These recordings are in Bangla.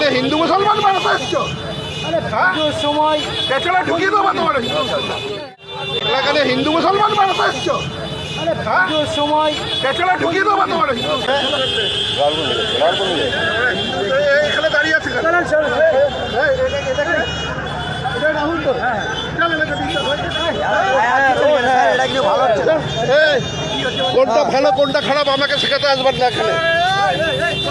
এলাকাতে হিন্দু মুসলমান এসছো আরে হ্যাঁ? সময় পেছনে ঢুকিয়ে দেবো তোমার এলাকাতে হিন্দু মুসলমান এসছো আরে হ্যাঁ? পুজোর সময় পেছনে ঢুকিয়ে দেবো তোমার এখানে দাঁড়িয়ে আছে কেন? এই, এটা- এটা কে? এটা রাহুল তো? চল, এলাকা দিয়ে চল। এই, কোনটা ভালো কোনটা খারাপ আমাকে শেখাতে আসবেন না এখানে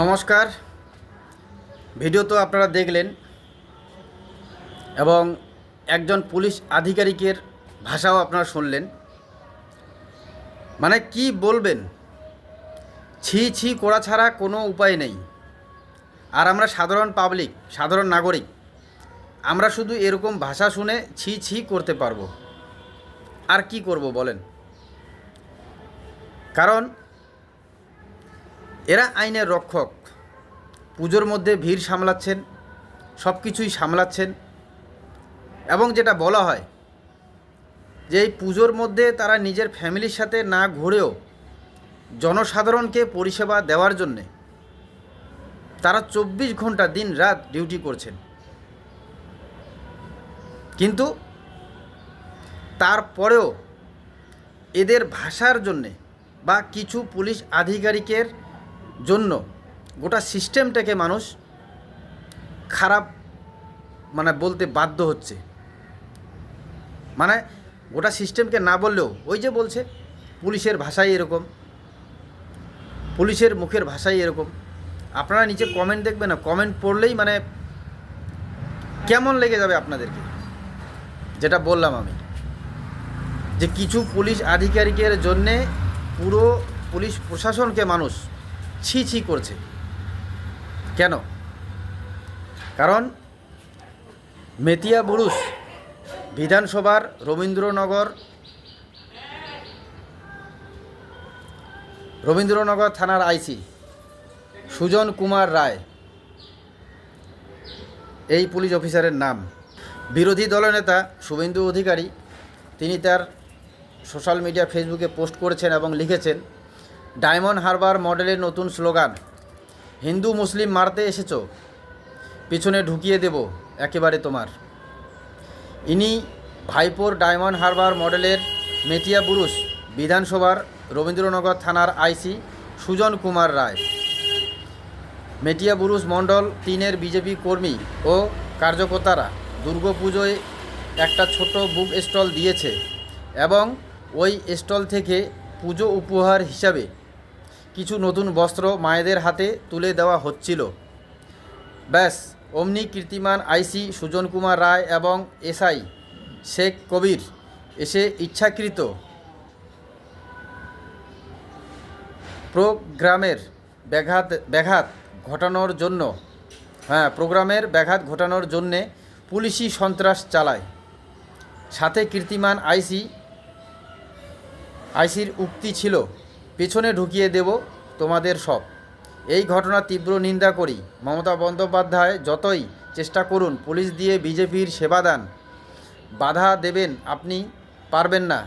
নমস্কার। ভিডিও তো আপনারা দেখলেন এবং একজন পুলিশ আধিকারিকের ভাষাও আপনারা শুনলেন। মানে কি বলবেন? ছি ছি করা ছাড়া কোনো উপায় নেই। আর আমরা সাধারণ পাবলিক সাধারণ নাগরিক, আমরা শুধু এরকম ভাষা শুনে ছি ছি করতে পারব। আর কি করব বলেন? কারণ এরা আইনের রক্ষক। পুজোর মধ্যে ভিড় সামলাচ্ছেন সব কিছুই সামলাচ্ছেন। এবং যেটা বলা হয় যে এই পুজোর মধ্যে তারা নিজের ফ্যামিলির সাথে না ঘুরেও জনসাধারণকে পরিষেবা দেওয়ার জন্যে তারা চব্বিশ ঘণ্টা দিন রাত ডিউটি করছেন। কিন্তু তারপরেও এদের ভাষার জন্যে বা কিছু পুলিশ আধিকারিকের জন্য গোটা সিস্টেমটাকে মানুষ খারাপ মানে বলতে বাধ্য হচ্ছে। মানে গোটা সিস্টেমকে না বললেও ওই যে বলছে, পুলিশের ভাষাই এরকম, পুলিশের মুখের ভাষাই এরকম। আপনারা নিচে কমেন্ট দেখবেন না কমেন্ট পড়লেই মানে কেমন লেগে যাবে আপনাদেরকে? যেটা বললাম আমি। যে কিছু পুলিশ আধিকারিকের জন্যে পুরো পুলিশ প্রশাসনকে মানুষ ছি ছি করছে। কেন? কারণ মেতিয়া বুরুষ বিধানসভার রবীন্দ্রনগর রবীন্দ্রনগর থানার আইসি সুজন কুমার রায়। এই পুলিশ অফিসারের নাম। বিরোধী দলনেতা শুভেন্দু অধিকারী, তিনি তার সোশ্যাল মিডিয়া ফেসবুকে পোস্ট করেছেন এবং লিখেছেন ডায়মন্ড হারবার মডেলের নতুন স্লোগান, হিন্দু, মুসলিম মারতে এসেছ, পিছনে ঢুকিয়ে দেব একেবারে তোমার। ইনি ভাইপোর ডায়মন্ড হারবার মডেলের মেটিয়া বুরুষ বিধানসভার রবীন্দ্রনগর থানার আইসি সুজন কুমার রায়। মেটিয়া বুরুষ মণ্ডল তিনের বিজেপি কর্মী ও কার্যকর্তারা দুর্গাপুজোয় একটা ছোট বুক স্টল দিয়েছে এবং ওই স্টল থেকে পুজো উপহার হিসাবে কিছু নতুন বস্ত্র মায়েদের হাতে তুলে দেওয়া হচ্ছিল। ব্যাস, অমনি কীর্তিমান আইসি সুজন কুমার রায় এবং এসআই শেখ কবির এসে ইচ্ছাকৃত প্রোগ্রামের ব্যাঘাত ব্যাঘাত ঘটানোর জন্য হ্যাঁ প্রোগ্রামের ব্যাঘাত ঘটানোর জন্যে পুলিশি সন্ত্রাস চালায়। সাথে কীর্তিমান আইসি, আইসির উক্তি ছিল পেছনে ঢুকিয়ে দেব তোমাদের সব। এই ঘটনা তীব্র নিন্দা করি। মমতা বন্দ্যোপাধ্যায় যতই চেষ্টা করুন পুলিশ দিয়ে বিজেপির সেবা সেবাদান বাধা দেবেন আপনি পারবেন না।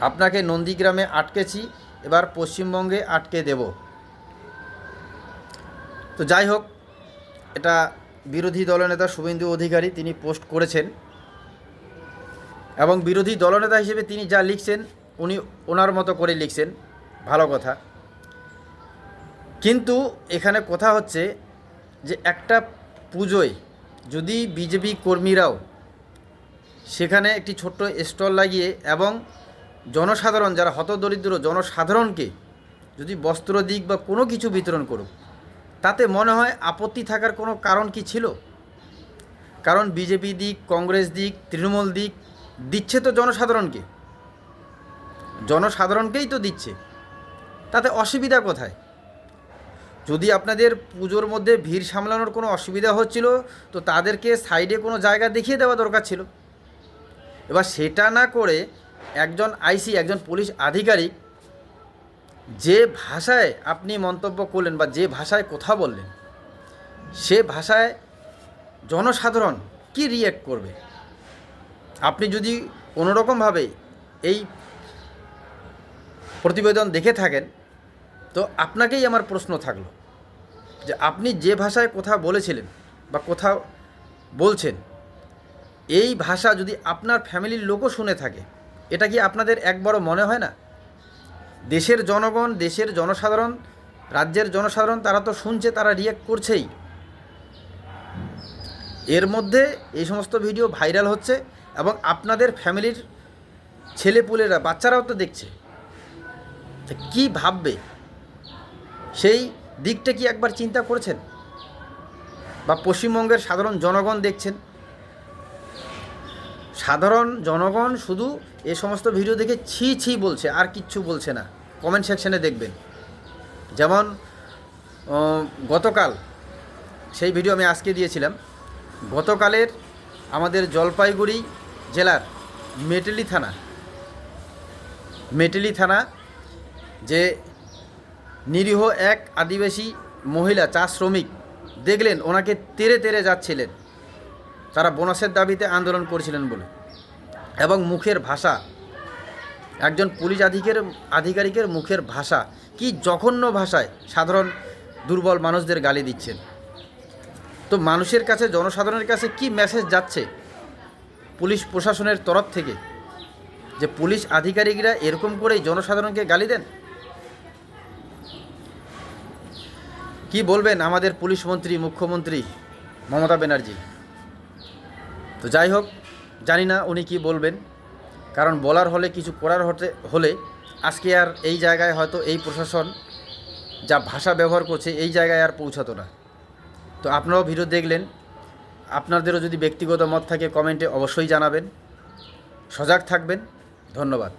আপনাকে নন্দীগ্রামে আটকেছি, এবার পশ্চিমবঙ্গে আটকে দেব। তো যাই হোক, এটা বিরোধী দলনেতা শুভেন্দু অধিকারী তিনি পোস্ট করেছেন এবং বিরোধী দলনেতা হিসেবে তিনি যা লিখছেন উনি ওনার মতো করে লিখছেন। ভালো কথা। কিন্তু এখানে কথা হচ্ছে যে একটা পুজোয় যদি বিজেপি কর্মীরাও সেখানে একটি ছোট্ট স্টল লাগিয়ে এবং জনসাধারণ, যারা হতদরিদ্র জনসাধারণকে যদি বস্ত্র দিক বা কোনো কিছু বিতরণ করুক, তাতে মনে হয় আপত্তি থাকার কোনো কারণ কি ছিল? কারণ বিজেপি দিক, কংগ্রেস দিক, তৃণমূল দিক দিচ্ছে তো জনসাধারণকে। জনসাধারণকেই তো দিচ্ছে। তাতে অসুবিধা কোথায়? যদি আপনাদের পুজোর মধ্যে ভিড় সামলানোর কোনো অসুবিধা হচ্ছিল, তো তাদেরকে সাইডে কোনো জায়গা দেখিয়ে দেওয়া দরকার ছিল। এবার সেটা না করে একজন আইসি, একজন পুলিশ আধিকারিক যে ভাষায় আপনি মন্তব্য করলেন বা যে ভাষায় কথা বললেন, সে ভাষায় জনসাধারণ কি রিয়েক্ট করবে? আপনি যদি কোনোরকমভাবে এই প্রতিবেদন দেখে থাকেন, তো আপনাকেই আমার প্রশ্ন থাকল যে আপনি যে ভাষায় কথা বলেছিলেন বা কথা বলছেন, এই ভাষা যদি আপনার ফ্যামিলির লোকও শুনে থাকে, এটা কি আপনাদের একবারও মনে হয় না? দেশের জনগণ, দেশের জনসাধারণ, রাজ্যের জনসাধারণ তারা তো শুনছে, তারা রিয়েক্ট করছেই। এর মধ্যে এই সমস্ত ভিডিও ভাইরাল হচ্ছে এবং আপনাদের ফ্যামিলির ছেলেপুলেরা, বাচ্চারাও তো দেখছে। তা কী ভাববে? সেই দিকটা কি একবার চিন্তা করেছেন? বা পশ্চিমবঙ্গের সাধারণ জনগণ দেখছেন? সাধারণ জনগণ শুধু এ সমস্ত ভিডিও দেখে ছি ছি বলছে, আর কিচ্ছু বলছে না। কমেন্ট সেকশনে দেখবেন। যেমন গতকাল, সেই ভিডিও আমি আজকে দিয়েছিলাম। গতকালের আমাদের জলপাইগুড়ি জেলার মেটেলি থানা মেটেলি থানা যে নিরীহ এক আদিবাসী মহিলা চা শ্রমিক, দেখলেন ওনাকে তেরে তেরে যাচ্ছিলেন। তারা বোনাসের দাবিতে আন্দোলন করেছিলেন বলে। এবং মুখের ভাষা, একজন পুলিশ আধিকের, আধিকারিকের মুখের ভাষা, কি জঘন্য ভাষায় সাধারণ দুর্বল মানুষদের গালি দিচ্ছেন। তো মানুষের কাছে, জনসাধারণের কাছে কি মেসেজ যাচ্ছে পুলিশ প্রশাসনের তরফ থেকে? যে পুলিশ আধিকারিকরা এরকম করেই জনসাধারণকে গালি দেন? কি বলবেন আমাদের পুলিশ মন্ত্রী, মুখ্যমন্ত্রী মমতা ব্যানার্জি? তো যাই হোক, জানি না উনি কি বলবেন, কারণ বলার হলে, কিছু করার হতে হলে আজকে আর এই জায়গায় হয়তো এই প্রশাসন যা ভাষা ব্যবহার করছে, এই জায়গায় আর পৌঁছাতো না। তো আপনারাও ভিডিও দেখলেন, আপনাদেরও যদি ব্যক্তিগত মত থাকে, কমেন্টে অবশ্যই জানাবেন। সজাগ থাকবেন। ধন্যবাদ।